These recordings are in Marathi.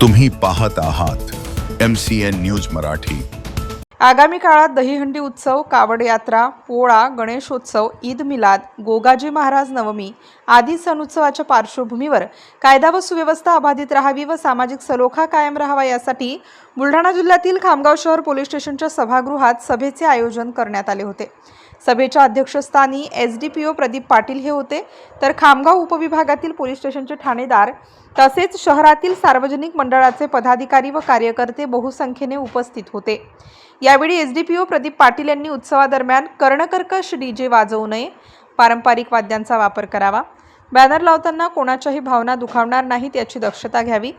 तुम्ही पाहत आहात M C N news Marathi. आगामी काळात दहीहंडी उत्सव कावड यात्रा पोळा गणेशोत्सव ईद मिलाद गोगाजी महाराज नवमी आदी सण उत्सवाच्या पार्श्वभूमीवर कायदा व सुव्यवस्था अबाधित राहावी व सामाजिक सलोखा कायम राहावा यासाठी बुलढाणा जिल्ह्यातील खामगाव शहर पोलीस स्टेशनच्या सभागृहात सभेचे आयोजन करण्यात आले होते. सभेच्या अध्यक्षस्थानी S D P O Pradeep Patil हे होते. तर खामगाव उपविभागातील पोलीस स्टेशनचे ठाणेदार तसेच शहरातील सार्वजनिक मंडळाचे पदाधिकारी व कार्यकर्ते बहुसंख्येने उपस्थित होते. यावेळी S D P O Pradeep Patil यांनी उत्सवादरम्यान कर्णकर्कश डी जे वाजवू नये पारंपरिक वाद्यांचा वापर करावा. बॅनर लावताना कोणाच्याही भावना दुखावणार नाहीत याची दक्षता घ्यावी.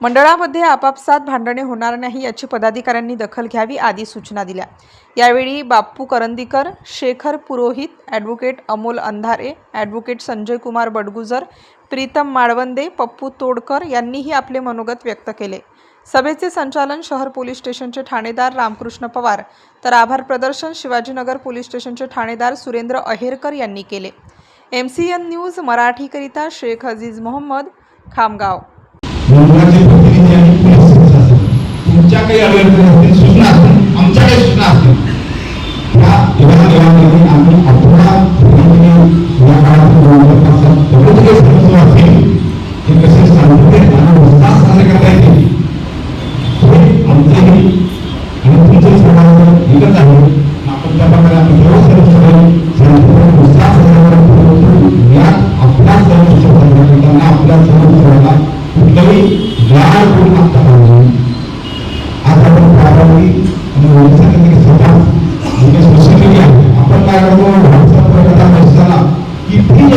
मंडळामध्ये आपापसात भांडणे होणार नाही याची पदाधिकाऱ्यांनी दखल घ्यावी आदी सूचना दिल्या. यावेळी बाप्पू करंदीकर शेखर पुरोहित ॲडव्होकेट अमोल अंधारे ॲडव्होकेट संजय कुमार बडगुजर प्रीतम माळवंदे पप्पू तोडकर यांनीही आपले मनोगत व्यक्त केले. सभेचे संचालन शहर पोलीस स्टेशनचे ठाणेदार रामकृष्ण पवार तर आभार प्रदर्शन शिवाजीनगर पोलीस स्टेशनचे ठाणेदार सुरेंद्र अहेरकर यांनी केले. एम सी एन न्यूज मराठीकरिता शेख अजीज मोहम्मद खामगाव. मंडळाचे प्रतिनिधी आणि पोलीस तुमच्या काही अडचणी असतील सूचना असतील आमच्या काही सूचना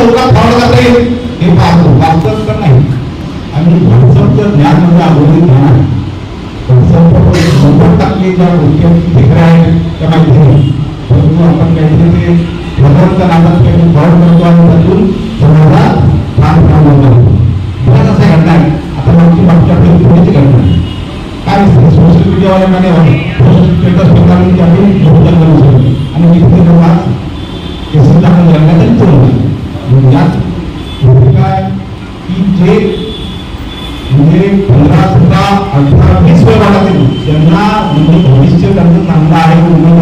किती लवकर फॉलो करता येईल. हे पाहतो वाचत पण नाही. आणि व्हॉट्सअपचं ज्ञान म्हणजे अगोदर ज्ञान आहे व्हॉट्सअपवर शंभर ज्या गोष्टी ठिकऱ्या आहेत त्या माहिती नाही. परंतु आपण काहीतरी ते भगवंत नादात काही फॉलो करतो आणि त्यातून समाजात फार फार होतो. बऱ्याच अशा घटना आता मागची मागच्या आपली घडणार काय सोशल मीडियावाले म्हणे पोस्ट स्टेटस 咱们上班。